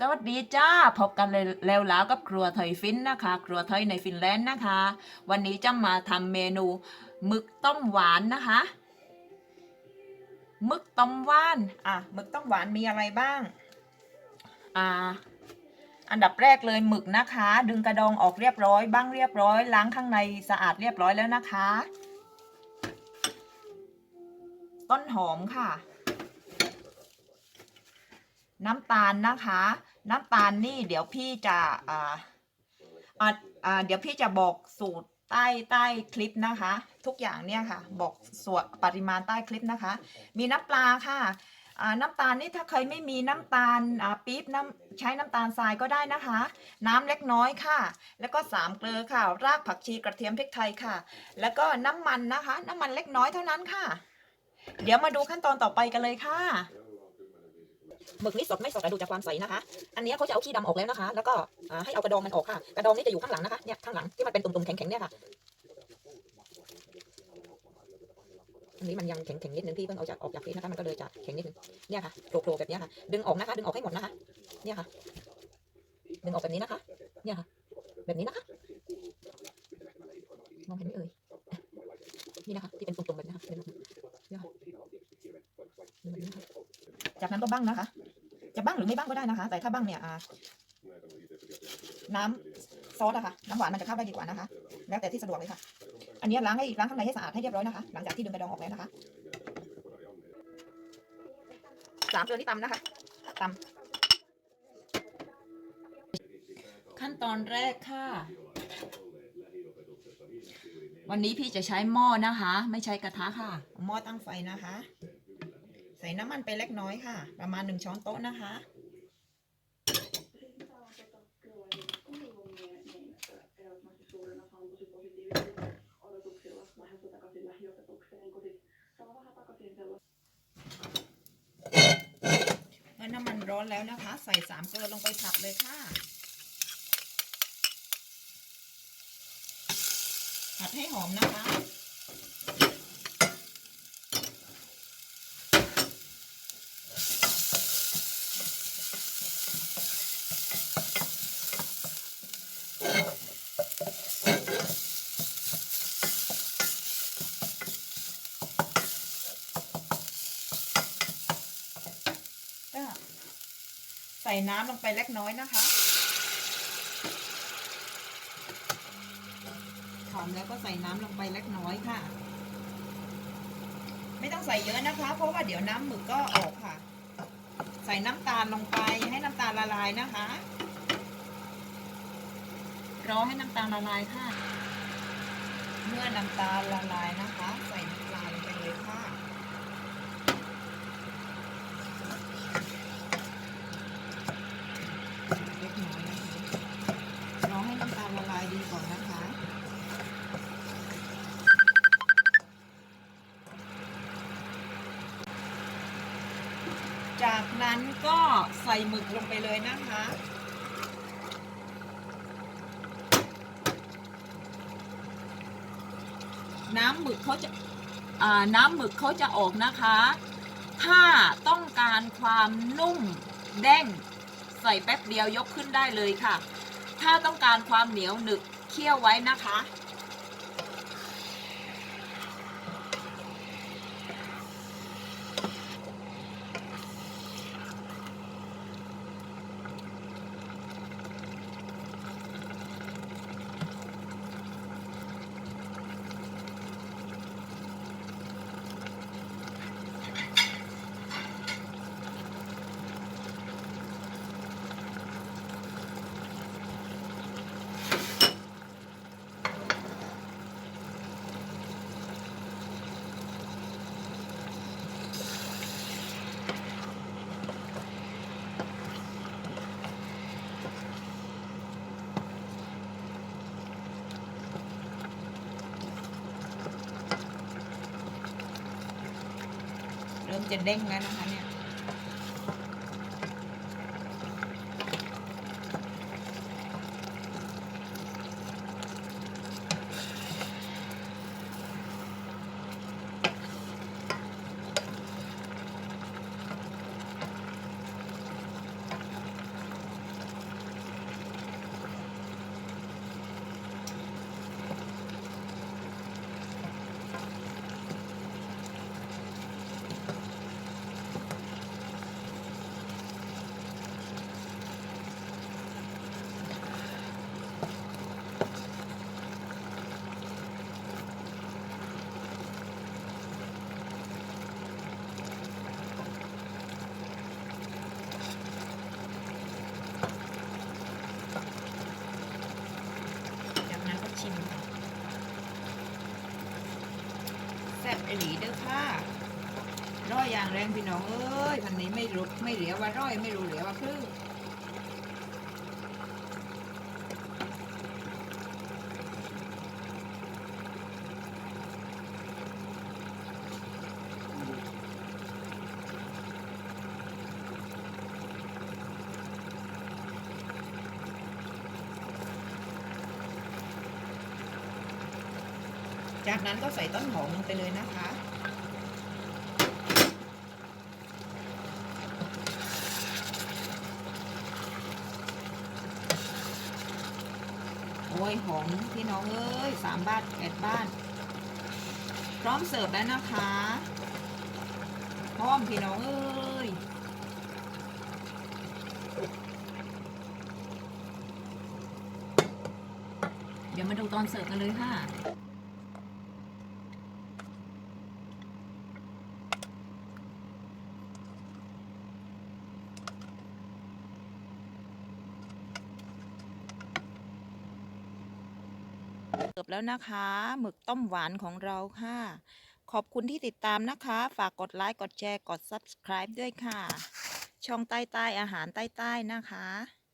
สวัสดีจ้า พบกันแล้วแล้วกับครัวไทยฟินนะคะ ครัวไทยในฟินแลนด์นะคะ วันนี้จะมาทำเมนูหมึกต้มหวานนะคะหมึกต้มหวานอะหมึกต้มหวานมีอะไรบ้างอ่าอันดับแรกเลยหมึกนะคะ ดึงกระดองออกเรียบร้อยบ้างเรียบร้อย ล้างข้างในสะอาดเรียบร้อยแล้วนะคะ ต้นหอมค่ะ น้ำตาลนะคะ น้ำตาลนี่เดี๋ยวพี่จะอ่าอ่าเดี๋ยวพี่จะบอกสูตรใต้ใต้คลิปนะคะ ทุกอย่างเนี่ยค่ะ บอกส่วนปริมาณใต้คลิปนะคะ มีน้ำปลาค่ะน้ำตาลนี่ถ้าเคยไม่มีน้ำตาลปี๊บน้ำใช้น้ำตาลทรายก็ได้นะคะ น้ำเล็กน้อยค่ะ แล้วก็สามเกลือค่ะ รากผักชีกระเทียมพริกไทยค่ะ แล้วก็น้ำมันนะคะ น้ำมันเล็กน้อยเท่านั้นค่ะ เดี๋ยวมาดูขั้นตอนต่อไปกันเลยค่ะ หมึกนี่สดไม่สดอะดูจากความใสนะคะ อันนี้เขาจะเอาขี้ดำออกแล้วนะคะ แล้วก็ให้เอากระดองมันออกค่ะ กระดองนี่จะอยู่ข้างหลังนะคะ เนี่ยข้างหลังที่มันเป็นตุ่มๆแข็งๆเนี่ยค่ะ อันนี้มันยังแข็งๆนิดนึงที่เพิ่งเอาจากออกจากฟรีนะคะ มันก็เลยจะแข็งนิดนึง เนี่ยค่ะโผล่ๆแบบนี้ค่ะ ดึงออกนะคะ ดึงออกให้หมดนะคะ เนี่ยค่ะ ดึงออกแบบนี้นะคะ เนี่ยค่ะ แบบนี้นะคะ มองเห็นไหมเอ่ย นี่นะคะที่เป็นตุ่มๆแบบนี้ค่ะเนี่ยค่ะ เป็นแบบนี้นะคะจากนั้นก็บ้างนะคะ จะบ้างหรือไม่บ้างก็ได้นะคะ แต่ถ้าบ้างเนี่ยอ่าน้ำซอสอะค่ะ น้ำหวานมันจะเข้าได้ดีกว่านะคะ แล้วแต่ที่สะดวกเลยค่ะ อันนี้ล้างให้ล้างข้างในให้สะอาดให้เรียบร้อยนะคะ หลังจากที่ดึงกระดองออกแล้วนะคะสามเกลือนี่ตำนะคะตำขั้นตอนแรกค่ะ วันนี้พี่จะใช้หม้อนะคะ ไม่ใช้กระทะค่ะ หม้อตั้งไฟนะคะใส่น้ำมันไปเล็กน้อยค่ะ ประมาณหนึ่งช้อนโต๊ะนะคะ เมื่อน้ำมันร้อนแล้วนะคะ ใส่สามเกลือลงไปผัดเลยค่ะ ผัดให้หอมนะคะ ก็ใส่น้ำลงไปเล็กน้อยนะคะหอมแล้วก็ใส่น้ำลงไปเล็กน้อยค่ะ ไม่ต้องใส่เยอะนะคะ เพราะว่าเดี๋ยวน้ำหมึกก็ออกค่ะ ใส่น้ำตาลลงไปให้น้ำตาลละลายนะคะ รอให้น้ำตาลละลายค่ะ เมื่อน้ำตาลละลายนะคะ ใส่น้ำปลาลงไปเลยค่ะ เล็กน้อยนะคะรอให้น้ำตาลละลายดีก่อนนะคะ จากนั้นก็ใส่หมึกลงไปเลยนะคะ น้ำหมึกเขาจะาน้ำหมึกเขาจะออกนะคะ ถ้าต้องการความนุ่มเด้งใส่แป๊บเดียวยกขึ้นได้เลยค่ะ ถ้าต้องการความเหนียวหนึบเคี่ยวไว้นะคะ จะเด้งแล้วนะคะ ไอหลีเด้อค่ะร้อยอย่างแรงพี่น้องเอ้ยพันนี้ไม่รู้ไม่เหลียวว่าร้อยไม่รู้เหลียวว่าครึ่ง จากนั้นก็ใส่ต้นหอมลงไปเลยนะคะ โอ้ยหอมพี่น้องเอ้ยสามบ้านแปดบ้าน พร้อมเสิร์ฟแล้วนะคะพร้อมพี่น้องเอ้ยเดี๋ยวมาดูตอนเสิร์ฟกันเลยค่ะ สิร์ฟแล้วนะคะหมึกต้มหวานของเราค่ะ ขอบคุณที่ติดตามนะคะ ฝากกดไลค์กดแชร์กด subscribe ด้วยค่ะ ช่องใต้ใต้อาหารใต้ใต้นะคะ